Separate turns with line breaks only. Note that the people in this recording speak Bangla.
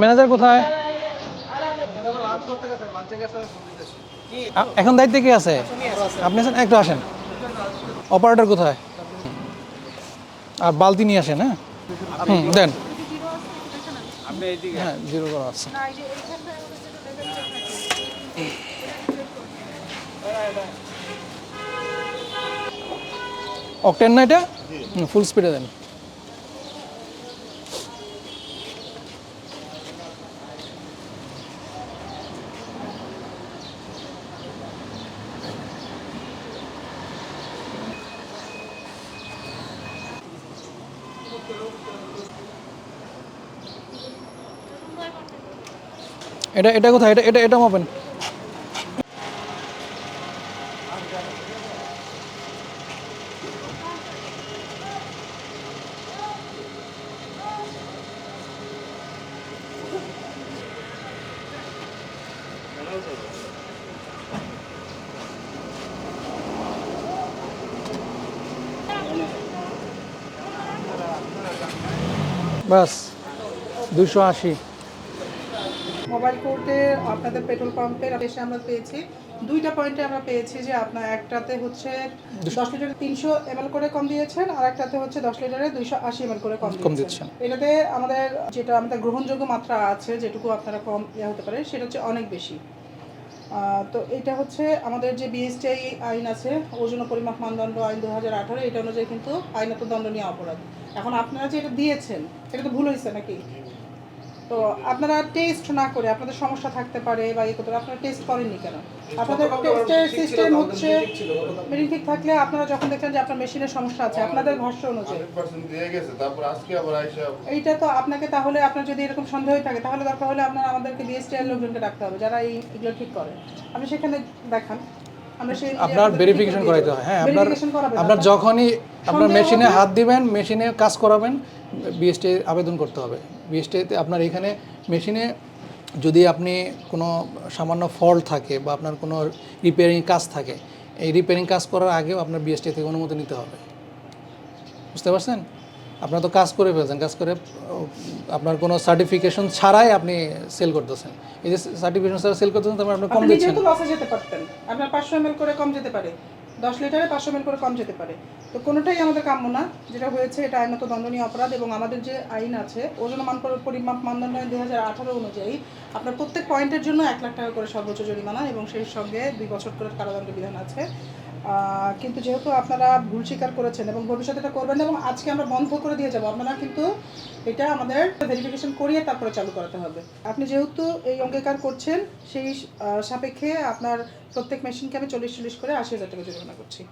ম্যানেজার কোথায়? এখন দায়িত্বে কি আছে? আপনি আছেন? একটু আসেন। অপারেটর কোথায়? আর বালতি নিয়ে আসেন হ্যাঁ? হুম, দেন। হ্যাঁ অকটেন না এটা? ফুল স্পিডে দেন। এটা এটা কোথায়? এটা এটা এটা মাপেন। বাস দুশো আশি।
মোবাইল কোর্টে আপনাদের পেট্রোল পাম্পের এসে আমরা পেয়েছি। দুইটা পয়েন্টে আমরা পেয়েছি যে আপনার একটাতে হচ্ছে দশ। লিটারে তিনশো এমএল করে কম দিয়েছেন আর একটাতে হচ্ছে দশ লিটারে দুইশো আশি এমএল করে কম
কম
দিয়েছেন। এটাতে আমাদের যেটা আমাদের গ্রহণযোগ্য মাত্রা আছে যেটুকু আপনারা কম ইয়ে হতে পারে সেটা হচ্ছে অনেক বেশি। তো এটা হচ্ছে আমাদের যে বিএসটিআই আইন আছে ওজন পরিমাপ মানদণ্ড আইন দু হাজার আঠারো, এটা অনুযায়ী কিন্তু আইনত দণ্ডনীয় অপরাধ। এখন আপনারা যে এটা দিয়েছেন, এটা তো ভুল হয়েছে নাকি? তো আপনারা টেস্ট না করে আপনাদের সমস্যা থাকতে পারে বা ইয়ে করতে পারে আপনারা টেস্ট করেননি কেন? আপনাদের টেস্টের সিস্টেম হচ্ছে মিটিং ঠিক থাকলে আপনারা যখন দেখলেন যে আপনার মেশিনের সমস্যা আছে আপনাদের ভাষ্য অনুযায়ী। এইটা তো আপনাকে তাহলে আপনার যদি এরকম সন্দেহ থাকে তাহলে দরকার হলে আপনার আমাদেরকে বিএসটি এর লোকজনকে ডাকতে হবে যারা এই এগুলো ঠিক করে। আপনি সেখানে দেখান।
আপনার ভেরিফিকেশন করাইতে হয়। হ্যাঁ আপনার আপনার যখনই আপনার মেশিনে হাত দিবেন মেশিনে কাজ করাবেন বিএসটি আবেদন করতে হবে। বিএসটিতে আপনার এখানে মেশিনে যদি আপনি কোনো সামান্য ফল্ট থাকে বা আপনার কোনো রিপেয়ারিং কাজ থাকে এই রিপেয়ারিং কাজ করার আগেও আপনার বিএসটি থেকে অনুমতি নিতে হবে। বুঝতে পারছেন? আপনারা তো কাজ করে ফেলছেন কাজ করে আপনার কোনো সার্টিফিকেশন ছাড়াই আপনি সেল করতেছেন। এই যে সার্টিফিকেশন ছাড়া সেল করতেছেন তারপর আপনি কম দিচ্ছেন।
আপনি যেতে পারতেন। আপনার পাঁচশো এমএল করে কম যেতে পারে। দশ লিটারে পাঁচশো এমএল করে কম যেতে পারে। তো কোনোটাই আমাদের কাম্য না। যেটা হয়েছে, এটা আইনত দণ্ডনীয় অপরাধ এবং আমাদের যে আইন আছে, ওজন মান পরি- পরিমাপ মানদণ্ড দুই হাজার আঠারো অনুযায়ী আপনার প্রত্যেক পয়েন্টের জন্য এক লাখ টাকা করে সর্বোচ্চ জরিমানা এবং সেই সঙ্গে দুই বছর করে কারাদণ্ড বিধান আছে। কিন্তু যেহেতু আপনারা ভুল স্বীকার করেছেন এবং ভবিষ্যতে এটা করবেন এবং আজকে আমরা বন্ধ করে দিয়ে যাব, আপনারা কিন্তু এটা আমাদের ভেরিফিকেশন করিয়ে তারপরে চালু করাতে হবে। আপনি যেহেতু এই অঙ্গীকার করছেন, সেই সাপেক্ষে আপনার প্রত্যেক মেশিনকে আমি চল্লিশ চল্লিশ করে আশি হাজার টাকা জরিমানা করছি।